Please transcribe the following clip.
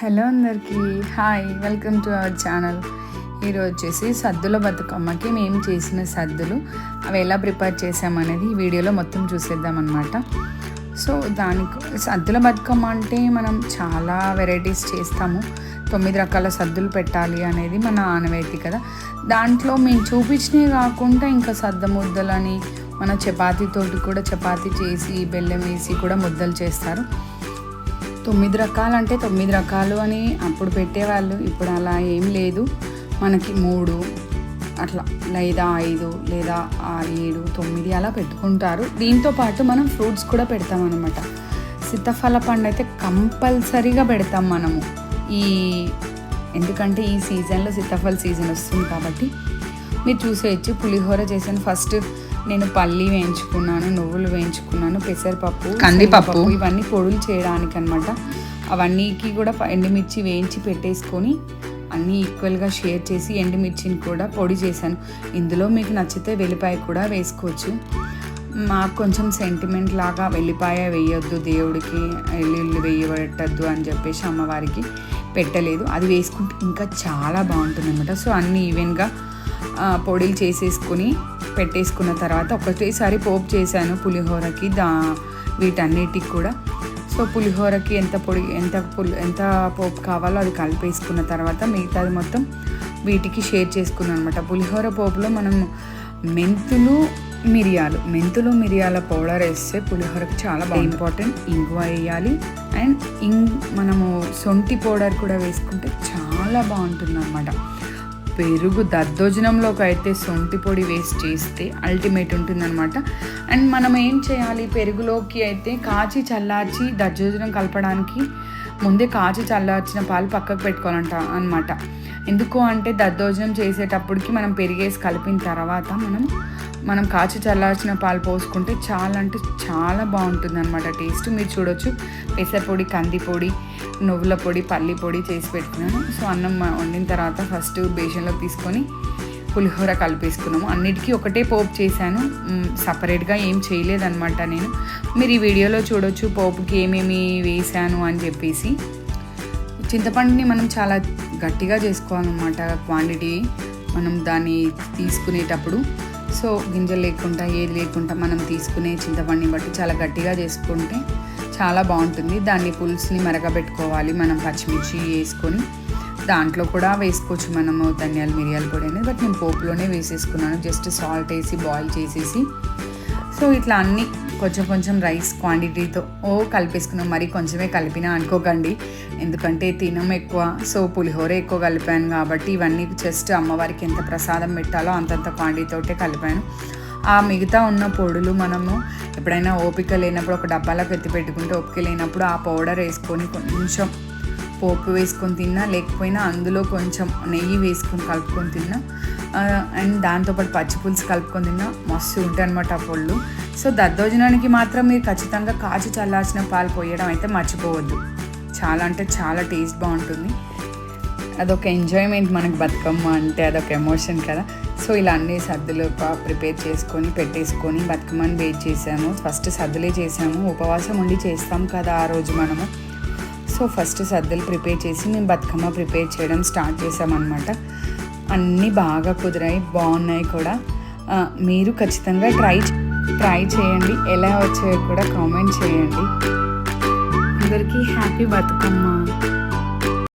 Hello అందరికీ. Hi welcome to our channel. ఈరోజు వచ్చేసి సద్దుల బతుకమ్మకి మేము చేసిన సద్దులు. అవి ఎలా ప్రిపేర్ చేసామనేది ఈ వీడియోలో మొత్తం చూసేద్దాం అనమాట సో దానికి సద్దుల బతుకమ్మ అంటే మనం చాలా వెరైటీస్ చేస్తాము. తొమ్మిది రకాల సద్దులు పెట్టాలి అనేది మన ఆనవాయితీ కదా. దాంట్లో మేము చూపించినవి కాకుండా ఇంకా సద్ద ముద్దలని మన చపాతీతోటి కూడా చపాతీ చేసి బెల్లం వేసి కూడా ముద్దలు చేస్తారు. తొమ్మిది రకాలు అంటే తొమ్మిది రకాలు అని అప్పుడు పెట్టేవాళ్ళు. ఇప్పుడు అలా ఏం లేదు. మనకి మూడు అట్లా లేదా ఐదు లేదా ఆరు ఏడు తొమ్మిది అలా పెట్టుకుంటారు. దీంతో పాటు మనం ఫ్రూట్స్ కూడా పెడతాం అనమాట సీతాఫల పండు అయితే కంపల్సరీగా పెడతాం మనము. ఈ ఎందుకంటే ఈ సీజన్లో సీతాఫల సీజన్ వస్తుంది కాబట్టి. మీరు చూసేయచ్చు. పులిహోర చేసిన ఫస్ట్ నేను పల్లి వేయించుకున్నాను నువ్వులు వేయించుకున్నాను పెసరపప్పు కందిపప్పు. ఇవన్నీ పొడులు చేయడానికి అనమాట అవన్నీకి కూడా ఎండుమిర్చి వేయించి పెట్టేసుకొని అన్నీ ఈక్వల్గా షేర్ చేసి ఎండుమిర్చిని కూడా పొడి చేశాను. ఇందులో మీకు నచ్చితే వెల్లిపాయ కూడా వేసుకోవచ్చు. మాకు కొంచెం సెంటిమెంట్ లాగా వెల్లిపాయ వేయొద్దు దేవుడికి ఎల్లుల్లి వేయబట్టద్దు అని చెప్పేసి అమ్మవారికి పెట్టలేదు. అది వేసుకుంటే ఇంకా చాలా బాగుంటుంది అనమాట సో అన్నీ ఈవెన్గా పొడిలు చేసేసుకుని పెట్టేసుకున్న తర్వాత ఒకటేసారి పోపు చేశాను పులిహోరకి దా వీటన్నిటికి కూడా. సో పులిహోరకి ఎంత పొడి ఎంత పులి ఎంత పోపు కావాలో అది కలిపేసుకున్న తర్వాత మిగతాది మొత్తం వీటికి షేర్ చేసుకున్నాను అనమాట పులిహోర పోపులో మనం మెంతులు మిరియాలు మెంతులు మిరియాల పౌడర్ వేస్తే పులిహోరకి చాలా బాగా ఇంపార్టెంట్ ఇంగువ వేయాలి. అండ్ ఇంగ్ మనము సొంటి పౌడర్ కూడా వేసుకుంటే చాలా బాగుంటుంది అనమాట పెరుగు దద్దోజనంలోకి అయితే సొంటి పొడి వేసి చేస్తే అల్టిమేట్ ఉంటుందన్నమాట. అండ్ మనం ఏం చేయాలి? పెరుగులోకి అయితే కాచి చల్లార్చి దద్దోజనం కలపడానికి ముందే కాచి చల్లార్చిన పాలు పక్కకు పెట్టుకోవాలంట అనమాట ఎందుకు అంటే దద్దోజనం చేసేటప్పటికి మనం పెరిగేసి కలిపిన తర్వాత మనం మనం కాచి చల్లార్చిన పాలు పోసుకుంటే చాలా అంటే చాలా బాగుంటుంది అనమాట టేస్ట్. మీరు చూడొచ్చు. పెసరపొడి కందిపొడి నువ్వుల పొడి పల్లి పొడి చేసి పెట్టుకున్నాను. సో అన్నం వండిన తర్వాత ఫస్ట్ బేషన్లో తీసుకొని పులిహోర కలిపేసుకున్నాము. అన్నిటికీ ఒకటే పోపు చేశాను. సపరేట్గా ఏం చేయలేదన్నమాట నేను. మీరు ఈ వీడియోలో చూడొచ్చు పోపుకి ఏమేమి వేసాను అని చెప్పేసి. చింతపండుని మనం చాలా గట్టిగా చేసుకోవాలన్నమాట క్వాంటిటీ. మనం దాన్ని తీసుకునేటప్పుడు. సో గింజలు లేకుండా ఏది లేకుండా మనం తీసుకునే చింతపండుని బట్టి చాలా గట్టిగా చేసుకుంటే చాలా బాగుంటుంది. దాన్ని పులుసుని మరగబెట్టుకోవాలి. మనం పచ్చిమిర్చి వేసుకొని. దాంట్లో కూడా వేసుకోవచ్చు మనము ధనియాల మిరియాల పొడి అనేది. బట్ నేను పోపులోనే వేసేసుకున్నాను. జస్ట్ సాల్ట్ వేసి బాయిల్ చేసేసి. సో ఇట్లా అన్ని కొంచెం కొంచెం రైస్ క్వాంటిటీతో ఓ కలిపేసుకున్నాం. మరి కొంచెమే కలిపినా అనుకోకండి. ఎందుకంటే తినం ఎక్కువ. సో పులిహోర ఎక్కువ కలిపాను కాబట్టి ఇవన్నీ జస్ట్ అమ్మవారికి ఎంత ప్రసాదం పెట్టాలో అంతంత క్వాంటిటీతోటే కలిపాను. ఆ మిగతా ఉన్న పొడులు మనము ఎప్పుడైనా ఓపిక లేనప్పుడు ఒక డబ్బాలోకి ఎత్తి పెట్టుకుంటే ఓపిక లేనప్పుడు ఆ పౌడర్ వేసుకొని కొంచెం పోపు వేసుకొని తిన్నా లేకపోయినా అందులో కొంచెం నెయ్యి వేసుకొని కలుపుకొని తిన్నా. అండ్ దాంతోపాటు పచ్చి పులుసు కలుపుకొని తిన్నా. మస్తు ఉంటాయి అనమాట ఆ పళ్ళు. సో దద్దోజనానికి మాత్రం మీరు ఖచ్చితంగా కాచి చల్లార్చిన పాలు పోయడం అయితే మర్చిపోవద్దు. చాలా అంటే చాలా టేస్ట్ బాగుంటుంది. అదొక ఎంజాయ్మెంట్ మనకు బతుకమ్మ అంటే అదొక ఎమోషన్ కదా. సో ఇలా అన్ని సద్దులు ప్రిపేర్ చేసుకొని పెట్టేసుకొని బతుకమ్మని వెయిట్ చేసాము. ఫస్ట్ సద్దులే చేసాము. ఉపవాసం ఉండి చేస్తాం కదా ఆ రోజు మనము. సో ఫస్ట్ సద్దలు ప్రిపేర్ చేసి మేము బతుకమ్మ ప్రిపేర్ చేయడం స్టార్ట్ చేసామన్నమాట. అన్నీ బాగా కుదిరాయి బాగున్నాయి కూడా. మీరు ఖచ్చితంగా ట్రై ట్రై చేయండి. ఎలా వచ్చాయో కూడా కామెంట్ చేయండి. అందరికీ హ్యాపీ బతుకమ్మ.